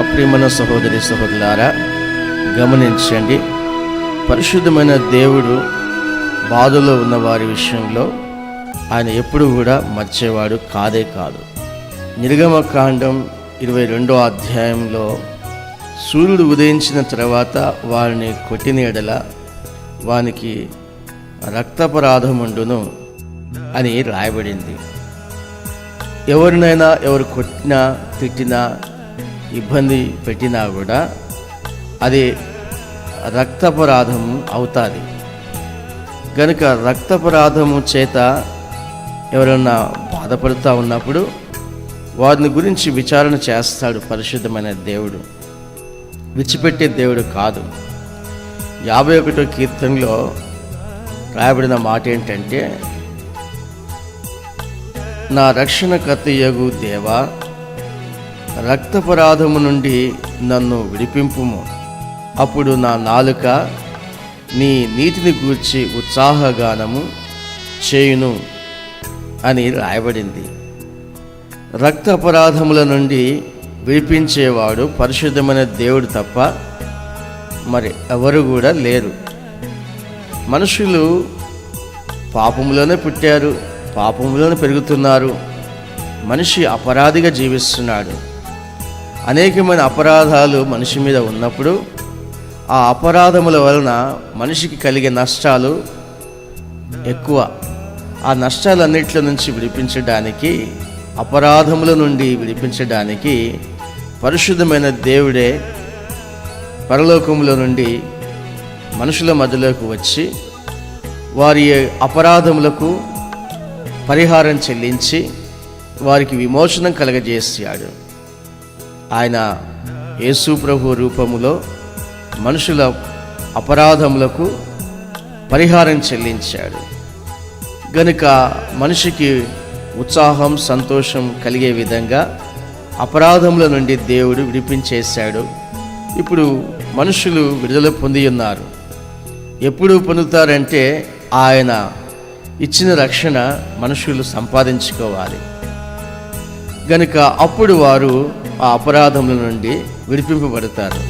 ప్రియమైన సహోదరి సహోదరులారా గమనించండి పరిశుద్ధమైన దేవుడు బాధలో ఉన్న వారి విషయంలో ఆయన ఎప్పుడు కూడా మర్చేవాడు కాదే కాదు. నిర్గమకాండం ఇరవై రెండో అధ్యాయంలో సూర్యుడు ఉదయించిన తర్వాత వారిని కొట్టిన ఎడల వానికి రక్తపరాధముండును అని రాయబడింది. ఎవరినైనా ఎవరు కొట్టినా తిట్టినా ఇబ్బంది పెట్టినా కూడా అది రక్తపరాధం అవుతుంది. కనుక రక్తపరాధము చేత ఎవరన్నా బాధపడుతూ ఉన్నప్పుడు వారిని గురించి విచారణ చేస్తాడు పరిశుద్ధమైన దేవుడు. విడిచిపెట్టే దేవుడు కాదు. యాభై ఒకటో కీర్తనలో రాయబడిన మాట ఏంటంటే నా రక్షణ యగు దేవా రక్తపరాధము నుండి నన్ను విడిపింపుము. అప్పుడు నా నాలుక నీ నీతిని గూర్చి ఉత్సాహగానము చేయును అని రాయబడింది. రక్త అపరాధముల నుండి విడిపించేవాడు పరిశుద్ధమైన దేవుడు తప్ప మరి ఎవరు కూడా లేరు. మనుషులు పాపములోనే పుట్టారు పాపములోనే పెరుగుతున్నారు. మనిషి అపరాధిగా జీవిస్తున్నాడు. అనేకమైన అపరాధాలు మనిషి మీద ఉన్నప్పుడు ఆ అపరాధముల వలన మనిషికి కలిగే నష్టాలు ఎక్కువ. ఆ నష్టాలన్నింటి నుంచి విడిపించడానికి అపరాధముల నుండి విడిపించడానికి పరిశుద్ధమైన దేవుడే పరలోకములో నుండి మనుషుల మధ్యలోకి వచ్చి వారి అపరాధములకు పరిహారం చెల్లించి వారికి విమోచనం కలగజేసాడు ఆయన యేసు ప్రభు రూపములో మనుషుల అపరాధములకు పరిహారం చెల్లించాడు. గనుక మనిషికి ఉత్సాహం సంతోషం కలిగే విధంగా అపరాధముల నుండి దేవుడు విడిపించేశాడు. ఇప్పుడు మనుషులు విడుదల పొంది ఉన్నారు ఎప్పుడు పొందుతారంటే ఆయన ఇచ్చిన రక్షణ మనుషులు సంపాదించుకోవాలి. గనుక అప్పుడు వారు ఆ అపరాధముల నుండి విడిపింపబడతారు.